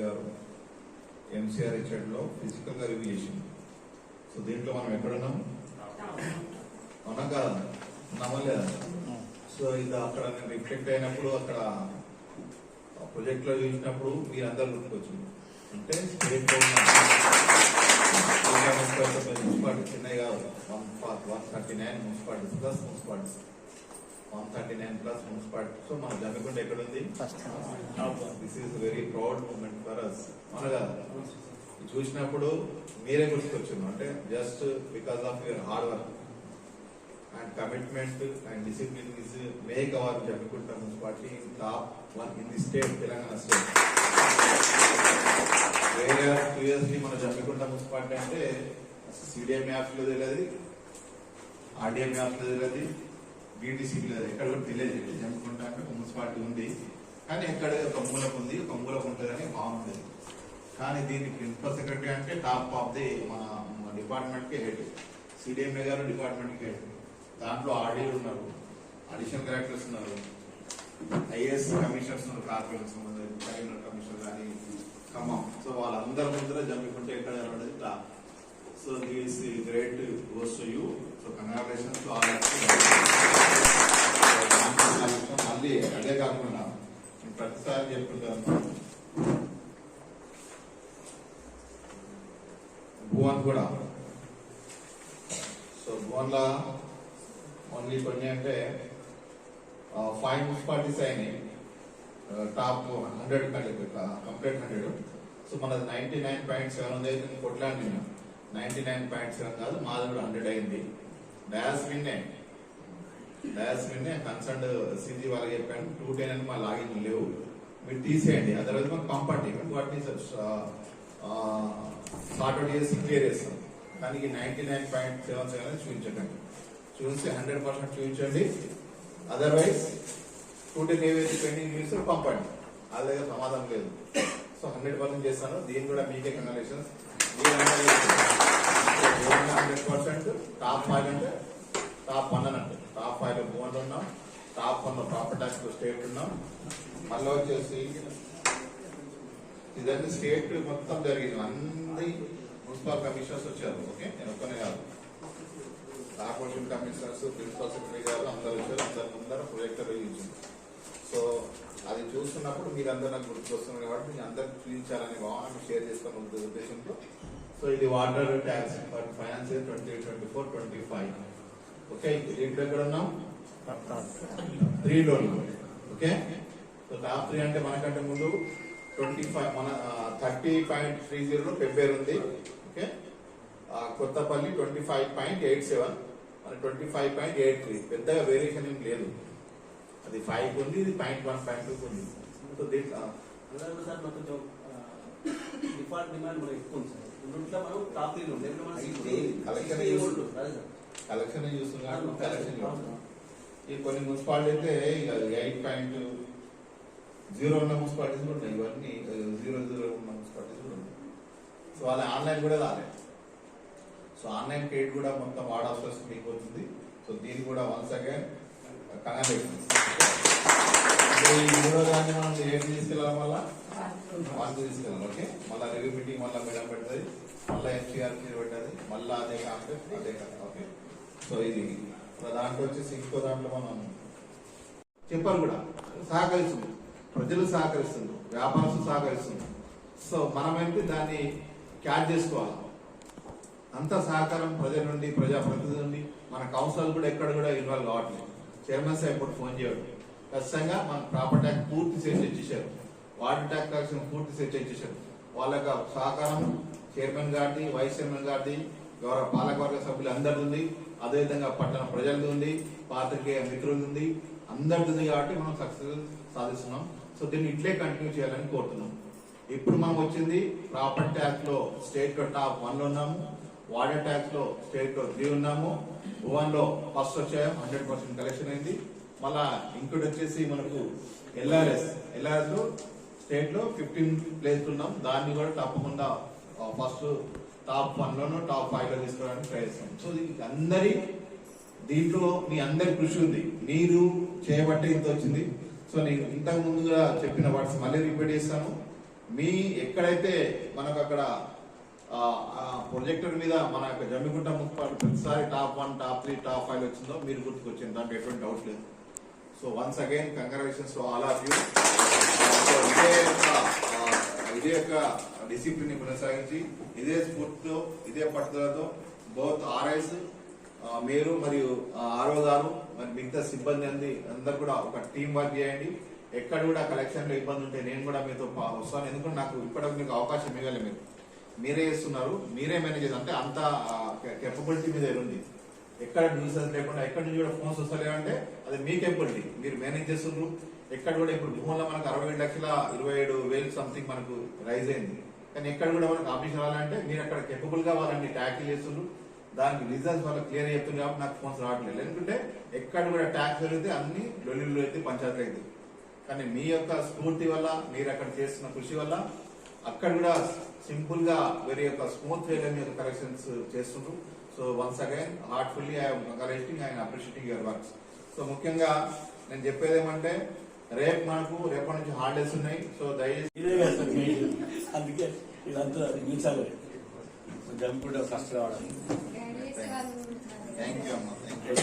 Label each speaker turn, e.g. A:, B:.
A: గారు ఎంసీఆర్లో ఫిజికల్గా రివ్యూ చేసింది. సో దీంట్లో మనం ఎక్కడున్నాం? అవునా కాదా ఉన్నామా లేదా సో ఇది అక్కడ నేను రిఫ్లెక్ట్ అయినప్పుడు అక్కడ ప్రాజెక్ట్లో చూసినప్పుడు మీరందరూ గుర్తుకొచ్చింది. అంటే స్టేట్లో ఉన్న మున్సిపాలిటీ చిన్నవి కాదు one one thirty nine municipalities plus municipalities. Thirty nine plus municipality. So మన జమ్మికుంట ఎక్కడ ఉంది this is very proud moment for us అనగా చూసినప్పుడు మీరే గుర్తుకొచ్చింది అంటే just because of your hard work and commitment and discipline is make our Jammikunta municipality top one in the state Telangana state వేరే two years మన Jammikunta municipality అంటే CDM యాప్స్లో తెలియదు ఆర్డిఎం యాప్స్లో తెలియదు. బీటీసీ లేదు ఎక్కడ కూడా తెలియదు జమ్మికుంట అంటే ఒక మున్సిపాలిటీ ఉంది. కానీ ఎక్కడ ఒక మూలకు ఉంది ఒక మూలకు ఉంటుందని బాగుంటుంది. కానీ దీనికి ప్రిన్సిపల్ సెక్రటరీ అంటే టాప్ ఆఫ్ ది మన డిపార్ట్మెంట్కి హెడ్. సిడిఎంఏ గారు డిపార్ట్మెంట్కి హెడ్. దాంట్లో ఆర్డీలు ఉన్నారు. అడిషనల్ కలెక్టర్స్ ఉన్నారు. ఐఏఎస్ కమిషనర్స్ ఉన్నారు. కార్పొరేషన్ సంబంధించిన కమిషనర్ కానీ ఖమ్మం సో వాళ్ళందరి ముందర జమ్మికుంటే ఎక్కడ అనేది top so this great goes to you. So congratulations to all మళ్ళీ అదే కాకుండా నేను ప్రతిసారి చెప్తుంటాను భువన్ కూడా. సో భువన్ లా ఓన్లీ కొన్ని అంటే ఫైవ్ మున్సిపాలిటీస్ అయినాయి. Top hundred complete hundred so మనది నైన్టీ నైన్ పాయింట్ సెవెన్ ఉంది. అయితే కొట్లాంటి నైన్టీ నైన్ పాయింట్ సెవెన్ కాదు మాది కూడా హండ్రెడ్ అయింది. డయాస్ విన్నే డయాస్మిన్ విన్నే కన్సర్న్ సిజీ వాళ్ళకి చెప్పాను. టూ టెన్ అని మా లాగిన్ లేవు. మీరు తీసేయండి. అదర్వైజ్ మనం కంపార్ట్మెంట్ వాటిని సార్ట్అవుట్ చేసి క్లియర్ చేస్తాం. దానికి ninety nine point seven seven చూపించకండి. చూసి హండ్రెడ్ పర్సెంట్ చూపించండి. అదర్వైజ్ టూ టెన్ ఏవైతే పెండింగ్ చూస్తే పంపండి వాళ్ళ దగ్గర సమాధానం లేదు. సో హండ్రెడ్ పర్సెంట్ చేస్తాను. దీన్ని కూడా మీకే congratulations hundred percent top five అంటే టాప్ వన్ అని అంటే ఫైవ్లో భువన్ ఉన్నాం పాపంలో వన్ స్టేట్ ఉన్నాం. మళ్ళీ వచ్చేసి ఇదన్నీ స్టేట్ మొత్తం జరిగింది. అన్ని మున్సిపల్ కమిషనర్స్ వచ్చారు. ఓకే? నేను ఒక్కనే కాదు. కార్పొరేషన్ కమిషనర్స్ ప్రిన్సిపల్ సెక్రటరీ గారు అందరు వచ్చారు. అందరి ముందర ప్రొజెక్టర్ ఇచ్చింది సో అది చూస్తున్నప్పుడు మీరందరూ నాకు గుర్తుకొస్తున్నారు కాబట్టి మీ అందరికి చూపించాలని బాగా షేర్ చేసుకున్న ఉద్దేశంతో. సో ఇది water tax for finance twenty twenty four twenty five okay? దీంట్లో ఎక్కడ ఉన్నాం. త్రీ లోన్ ఓకే సో టాప్ త్రీ అంటే మనకంటే ముందు ట్వంటీ ఫైవ్ మన thirty point three zero Pebbair ఉంది. Okay Kothapalli twenty five point eight seven మన twenty five point eight three పెద్దగా వేరియేషన్ ఏం లేదు. అది ఫైవ్ ఉంది ఇది పాయింట్ వన్ పాయింట్ టూ ఉంది. సో దీంట్లో
B: అందులో సార్ మనకు కొంచెం డిఫాల్ట్ డిమాండ్ మనకి ఎక్కువ ఉంది సార్. రెండింటిలో మనం టాప్ త్రీలో ఉంది ఎందుకంటే మనం
A: అయితే
B: 60
A: collection
B: 60
A: use-
B: ఉంటుంది. అదే సార్.
A: కలెక్షన్ చూస్తున్నాడు కలెక్షన్. ఈ కొన్ని మున్సిపాలిటీ అయితే ఎయిట్ పాయింట్ జీరో ఉన్న మున్సిపాలిటీస్ కూడా ఉన్నాయి. ఇవన్నీ జీరో జీరో ఉన్న మున్సిపాలిటీస్ కూడా ఉన్నాయి. సో వాళ్ళ ఆన్లైన్ కూడా రాలేదు సో ఆన్లైన్ క్రెడిట్ కూడా మొత్తం వాడాల్సి వస్తుంది మీకు వచ్చింది. సో దీన్ని కూడా వన్స్ అగైన్ కంగ్రాచులేషన్స్ ఈ మూడో దాన్ని మనం ఏం తీసుకెళ్ళాలి మళ్ళా? వన్ తీసుకెళ్ళాలి. ఓకే? మళ్ళీ రివ్యూ మీటింగ్ మళ్ళీ మేడం పెడుతుంది. మళ్ళీ ఎన్సీఆర్ పెట్టదు. మళ్ళీ అదే కాన్సెప్ట్ అదే కదా ఓకే? సో ఇది. దాంట్లో వచ్చేసి ఇంకో దాంట్లో మనం చెప్పారు కూడా. సహకరిస్తుంది. ప్రజలు సహకరిస్తుంది. వ్యాపారస్తులు సహకరిస్తుంది. సో మనమైతే దాన్ని క్యాచ్ చేసుకోవాలి. అంత సహకారం ప్రజల నుండి ప్రజాప్రతినిధుల నుండి మన కౌన్సిల్ కూడా ఎక్కడ కూడా ఇన్వాల్వ్ కావట్లేదు. చైర్మన్ సార్ ఇప్పుడు ఫోన్ చేయడం. ఖచ్చితంగా మన ప్రాపర్ ట్యాక్ పూర్తి చేసి ఇచ్చేసారు వాటర్ ట్యాక్ కలెక్షన్ పూర్తి చేసి ఇచ్చేసారు వాళ్ళ యొక్క సహకారం చైర్మన్ గారిది వైస్ చైర్మన్ గారిది గౌరవ పాలకవర్గ సభ్యులు అందరిది ఉంది. అదేవిధంగా పట్టణ ప్రజలది ఉంది పాత్రికేయ మిత్రులది ఉంది అందరిది ఉంది కాబట్టి మనం సక్సెస్ సాధిస్తున్నాం. సో దీన్ని ఇట్లే కంటిన్యూ చేయాలని కోరుతున్నాం. ఇప్పుడు మనం వచ్చింది ప్రాపర్టీ ట్యాక్స్లో స్టేట్లో టాప్ వన్లో ఉన్నాము వాటర్ ట్యాక్స్లో స్టేట్లో త్రీ ఉన్నాము భువన్లో ఫస్ట్ వచ్చాము హండ్రెడ్ పర్సెంట్ కలెక్షన్ అయింది. మళ్ళా ఇంకోటి వచ్చేసి మనకు ఎల్ఆర్ఎస్ ఎల్ఆర్ఎస్లో స్టేట్లో ఫిఫ్టీన్ ప్లేస్ ఉన్నాం. దాన్ని కూడా తప్పకుండా ఫస్ట్ టాప్ వన్ టాప్ ఫైవ్లో తీసుకోవడానికి ప్రయత్నం. సో దీనికి అందరి దీంట్లో మీ అందరి కృషి ఉంది. మీరు చేయబట్టే ఇంత వచ్చింది. సో నేను ఇంతకు ముందుగా చెప్పిన వాట్స్ మళ్ళీ రిపీట్ చేస్తాను. మీ ఎక్కడైతే మనకు అక్కడ ప్రొజెక్టర్ మీద మన యొక్క జమ్మిగుంట మున్సిపాలిటీ ప్రతిసారి top one top three top five వచ్చిందో మీరు గుర్తుకొచ్చింది దాంట్లో ఎటువంటి డౌట్ లేదు. So once again congratulations all of you ఇదే యొక్క డిసిప్లిన్ కొనసాగించి ఇదే స్ఫూర్తితో ఇదే పట్టుదలతో బౌత్ ఆర్ఐస్ మీరు మరియు ఆరో గారు మరి మిగతా సిబ్బంది అంది అందరు కూడా ఒక టీం వర్క్ చేయండి. ఎక్కడ కూడా కలెక్షన్లో ఇబ్బంది ఉంటే నేను కూడా మీతో వస్తాను. ఎందుకంటే నాకు ఇప్పటికి మీకు అవకాశం ఇవ్వాలి మీరు. మీరే చేస్తున్నారు మీరే మేనేజ్ చేస్తారు అంటే అంత కెపబిలిటీ మీద ఉంది ఎక్కడ న్యూసెన్స్ లేకుండా ఎక్కడి నుంచి కూడా ఫోన్స్ వస్తలేవంటే అది మీ కెపబిలిటీ మీరు మేనేజ్ చేస్తున్నారు. ఎక్కడ కూడా ఇప్పుడు భూముల్లో మనకు అరవై ఏడు లక్షల ఇరవై ఏడు వేలు సంథింగ్ మనకు రైజ్ అయింది. కానీ ఎక్కడ కూడా మనకు ఆఫీస్ రావాలంటే మీరు అక్కడ కెపబుల్గా వాళ్ళని ట్యాకిల్ చేస్తున్నారు దానికి రీజన్స్ వాళ్ళకి క్లియర్ చెప్తున్నారు కాబట్టి నాకు ఫోన్స్ రావట్లేదు. ఎందుకంటే ఎక్కడ కూడా ట్యాక్స్ జరిగితే అన్ని లొల్లిళ్ళు అయితే పంచాయతీలు అయితే కానీ మీ యొక్క స్ఫూర్తి వల్ల మీరు అక్కడ చేస్తున్న కృషి వల్ల అక్కడ కూడా సింపుల్గా వెరీ యొక్క స్మూత్ వేలో మీరు కలెక్షన్స్ చేస్తుండ్రు. So once again heartfully I'm congratulating I'm appreciating your works so ముఖ్యంగా నేను చెప్పేది ఏమంటే రేపు మనకు రేపటి నుంచి హాలిడేస్ ఉన్నాయి. సో దయచేసి
C: అందుకే ఇదంతా నిలిచాలి జంపుడు ఫస్ట్ రావడం.
A: థ్యాంక్ యూ అమ్మా. Thank you